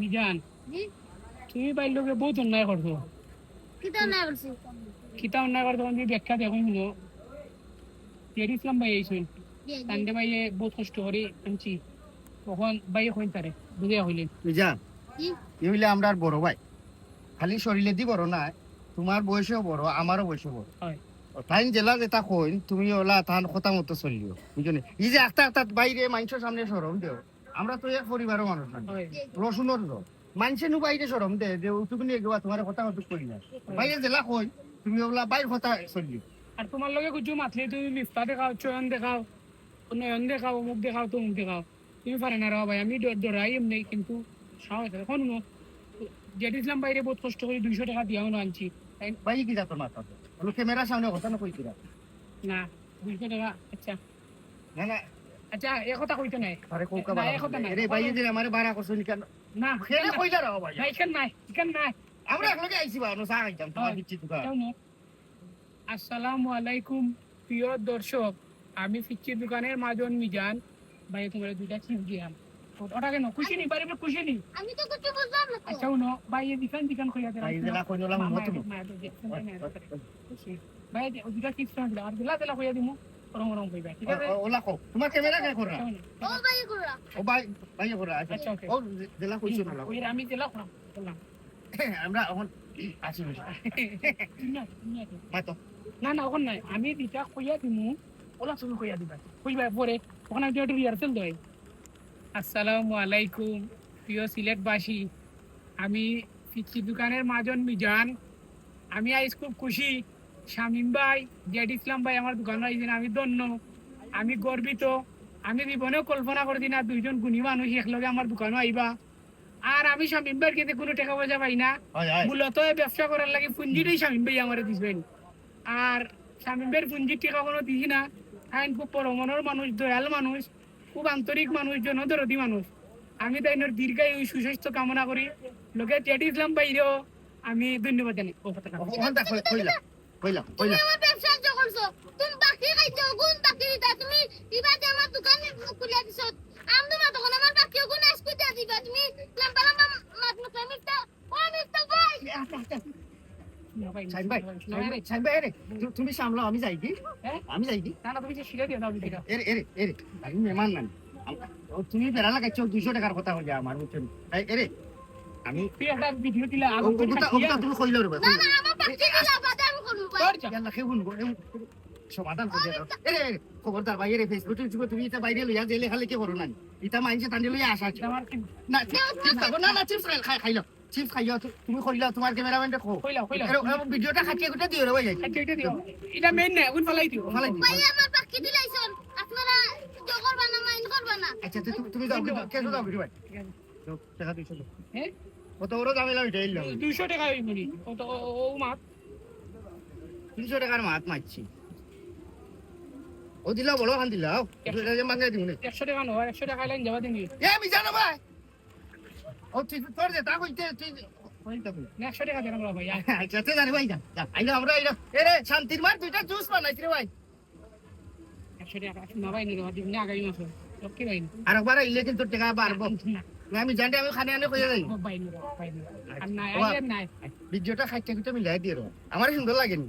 মিজান। তুমি বাইর লোকে বহুত অন্যায় করছ। কিতা না বলছি কিতা অন্যায় করছ আমি ব্যাখ্যা দেখো শুনো। জেড ইসলাম ভাই জি তান্ডে ভাইয়ে বহুত কষ্ট করে আনছি। তখন ভাইয়ে কইন তারে বুঝিয়া হইলেন বুঝা জি? এ হইলে আমরা আর বড় ভাই। খালি শরীরে দি বড় না তোমার বয়সেও বড় আমারও বয়সও বড়। হয়। তাইন জেলা যেটা কইন তুমি ওলা তাহান কথা মতো চলিও বুঝলি এই যে একটা একটা বাইরে মানুষের সামনে সরম দেও। আমরা তো এক পরিবারের মানুষ না হয়। রসুনের র মানুষে নু বাইরে সরম দে যে তুমি এগুলা তোমার কথা মতো করি না। বাইরে জেলা কই তুমি ওলা বাইর কথা চলি। আর তোমার লগে কিছু মাতলে তুমি মিফতা দেখাও চয়ন দেখাও নয়ন দেখাও অমুক দেখাও তমুক দেখাও। তুমি পারে না রাও ভাই আমি ডরাই এমনি কিন্তু সাহস এখন জেড ইসলাম বাইরে বহুত কষ্ট করে দুইশো টাকা দিয়াও না আনছি। ভাই কি যাতো মাথা ওলো ক্যামেরার সামনে কথা না কইছি না না দুইশো টাকা আচ্ছা। না না আচ্ছা এ কথা কইতে নাই। আরে কোকা না, এ কথা নাই। রে ভাই যে আমারে বাড়া করছ নি কেন না। খেলে কইলা রাও ভাই না এখান নাই এখান নাই। আমরা একলগে আইছি নো তোমার। বিচ্ছি আসসালামু আলাইকুম প্রিয় দর্শক। আমি ফিচ্ছি দোকানের মাজন মিজান। ভাই তোমার দুইটা চিপ দিলাম ওটা কেন? খুশি নি? বাড়ি খুশি নি? আমি তো কিছু বুঝলাম না আচ্ছা উনো ভাই এই দিকান দিকান কইয়া দিলাম ভাই জেলা কইলা মত ভাই ও দুইটা চিপ দিলাম আর দিলা দিলা কইয়া দিমু। রং রং কইবা ঠিক আছে? ওলা কো তোমার ক্যামেরা কে করা ও ভাই গুড়া ও ভাই ভাই করা আচ্ছা, ও জেলা কইছো না ওই আমি দিলা করাম বললাম। আমরা এখন আসি না, না, না। মাতো না না ওখান নাই। আমি দিটা কইয়া দিমু ওলা তুমি কইয়া দিবা। কইবা পরে? ওখানে আমি একটু রিহার্সেল দই। আসসালামু আলাইকুম প্রিয় সিলেটবাসী। আমি ফিচি দোকানের মাজন মিজান। আমি আজ খুব খুশি। শামিম ভাই জেড ইসলাম ভাই আমার দোকানে আইছেন আমি ধন্য। আমি গর্বিত। আমি জীবনেও কল্পনা করে না দুইজন গুণী মানুষ একলগে আমার দোকানে আইবা। আর আমি শামিম ভাইয়ের কিন্তু কোনো টাকা পয়সা পাই না। মূলত ব্যবসা করার লাগে পুঞ্জিটাই শামিম ভাই আমার দিবেন। আর শামিম ভাইয়ের পুঞ্জির টাকা কোনো দিছি না। আইন খুব পরমনের মানুষ দয়াল মানুষ খুব আন্তরিক মানুষ জনদরদি মানুষ। আমি তাই দীর্ঘায়ু সুস্বাস্থ্য কামনা করি। লোকে টেটি ইসলাম বাইরেও আমি ধন্যবাদ জানাই। ও কথাটা ওখান তা কইলা। কইলা তুমি আমার ব্যবসা করছ। তুমি বাকি খাইছো গুণ বাকি দিতা। তুমি যে আমার দোকান খুলে দিছো। আম তোমার তখন আমার বাকি গুণ আস কইতে দিবা। তুমি লম্বা লম্বা মাত মত মিটা ও মিটা ভাই। তুমি সামলাও আমি যাই কি? হ্যাঁ? আমি যাই কি? না না তুমি যে শিখে দিও এরে এরে এরে আমি মেহমান নাই তুমি বেড়া লাগাইছো দুইশো টাকার কথা হইয়া আমার বুঝছেন এরে আমি ভিডিও দিলে ও- আগুন ওগুতা ওগুতা তুমি কইলো রে সমাধান করে দাও এরে এরে খবরদার ভাই এরে যুগে তুমি এটা বাইরে লইয়া জেলে খালি কি করো না ইটা মাইনছে টানি লইয়া আসা কি না না না চিপস খাই খাইলো চিপস খাইও তুমি কইলা তোমার ক্যামেরাম্যান দেখো কইলা কইলা ভিডিওটা খাটিয়ে গুটা দিও রে ভাই। আচ্ছা এটা দিও। এটা মেইন না আগুন ফালাই দিও। ফালাই দিও। ভাই আমার বাকি দিলাইছন আপনারা জো করবা না মাইন্ড করবা না। আচ্ছা তুমি- তুমি যাও কেন যাও। ভাই। টাকা দুইশো হ্যাঁ? কত বড় ওইটা এলো দুইশো টাকা ওই মনি ও মাত তিনশো টাকার মাত মারছি। ও দিলাও বড় খান দিলাও একশো টাকা নয় একশো টাকা লাইন যাবা দিবি এ আমি জানো ভাই! ও তুই তোর যে তা কইতে তুই ওই তা কই। একশো টাকা দেন ভাই আচ্ছা জানি ভাই যা যা, আইলো আমরা আইলো। এ রে শান্তির মার দুইটা জুস বানাইছি রে ভাই। একশো টাকা না ভাই নিলো দিবি না আগামী মাসে। সব কি ভাই। আর একবার আইলে কিন্তু টাকা বাড়বো। আমি জানি আমি খানে আনে কইয়া যাই। ভিডিওটা খাইতে মিলাই দিয়ে আমার সুন্দর লাগেনি।